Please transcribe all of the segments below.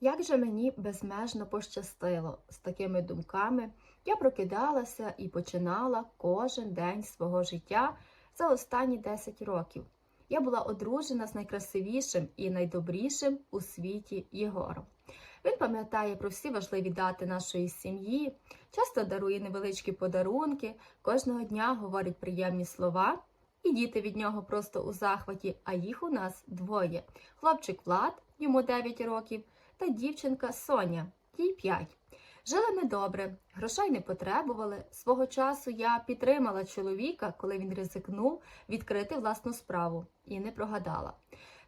Як же мені безмежно пощастило з такими думками, я прокидалася і починала кожен день свого життя за останні 10 років. Я була одружена з найкрасивішим і найдобрішим у світі Єгором. Він пам'ятає про всі важливі дати нашої сім'ї, часто дарує невеличкі подарунки, кожного дня говорить приємні слова, і діти від нього просто у захваті, а їх у нас двоє: хлопчик Влад, йому 9 років, та дівчинка Соня, їй 5. Жили ми добре, грошей не потребували. Свого часу я підтримала чоловіка, коли він ризикнув відкрити власну справу, і не прогадала.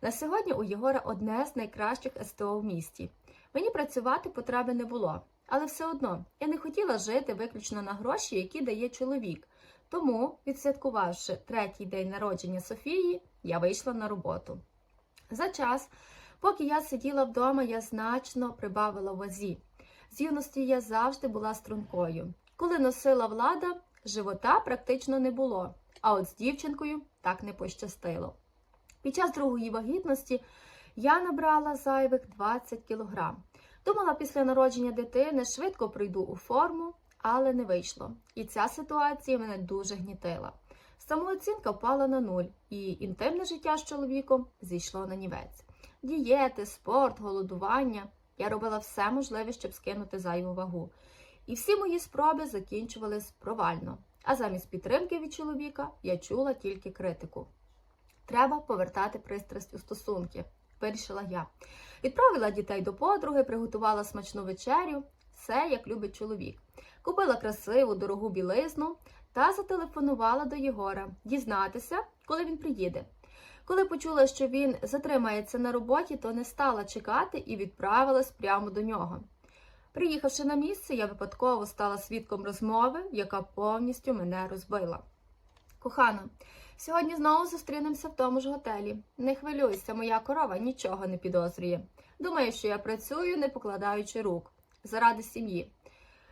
На сьогодні у Єгора одне з найкращих СТО в місті. Мені працювати потреби не було, але все одно я не хотіла жити виключно на гроші, які дає чоловік. Тому, відсвяткувавши третій день народження Софії, я вийшла на роботу. За час, поки я сиділа вдома, я значно прибавила вазі. З юності я завжди була стрункою. Коли носила влада, живота практично не було, а от з дівчинкою так не пощастило. Під час другої вагітності я набрала зайвих 20 кілограм. Думала, після народження дитини швидко прийду у форму, але не вийшло. І ця ситуація мене дуже гнітила. Самооцінка впала на нуль, і інтимне життя з чоловіком зійшло на нівець. Дієти, спорт, голодування. Я робила все можливе, щоб скинути зайву вагу. І всі мої спроби закінчувались провально. А замість підтримки від чоловіка я чула тільки критику. Треба повертати пристрасть у стосунки, вирішила я. Відправила дітей до подруги, приготувала смачну вечерю, все як любить чоловік. Купила красиву, дорогу білизну та зателефонувала до Єгора дізнатися, коли він приїде. Коли почула, що він затримається на роботі, то не стала чекати і відправилась прямо до нього. Приїхавши на місце, я випадково стала свідком розмови, яка повністю мене розбила. Кохана, сьогодні знову зустрінемося в тому ж готелі. Не хвилюйся, моя корова нічого не підозрює. Думаю, що я працюю, не покладаючи рук, заради сім'ї.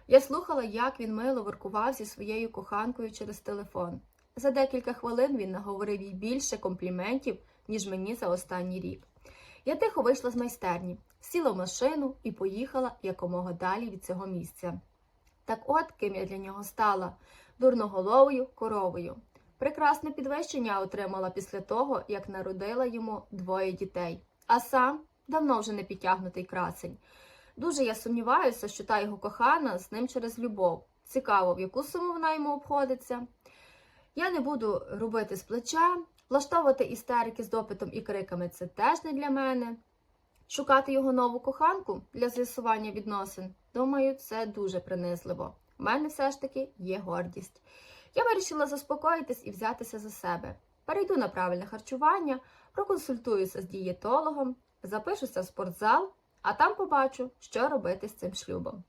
Я слухала, як він мило воркував зі своєю коханкою через телефон. За декілька хвилин він наговорив їй більше компліментів, ніж мені за останній рік. Я тихо вийшла з майстерні, сіла в машину і поїхала якомога далі від цього місця. Так от, ким я для нього стала дурноголовою коровою. Прекрасне підвищення отримала після того, як народила йому двоє дітей, а сам давно вже не підтягнутий красень. Дуже я сумніваюся, що та його кохана з ним через любов. Цікаво, в яку суму вона йому обходиться. Я не буду робити з плеча, влаштовувати істерики з допитом і криками це теж не для мене. Шукати його нову коханку для з'ясування відносин, думаю, це дуже принизливо. У мене все ж таки є гордість. Я вирішила заспокоїтись і взятися за себе. Перейду на правильне харчування, проконсультуюся з дієтологом, запишуся в спортзал, а там побачу, що робити з цим шлюбом.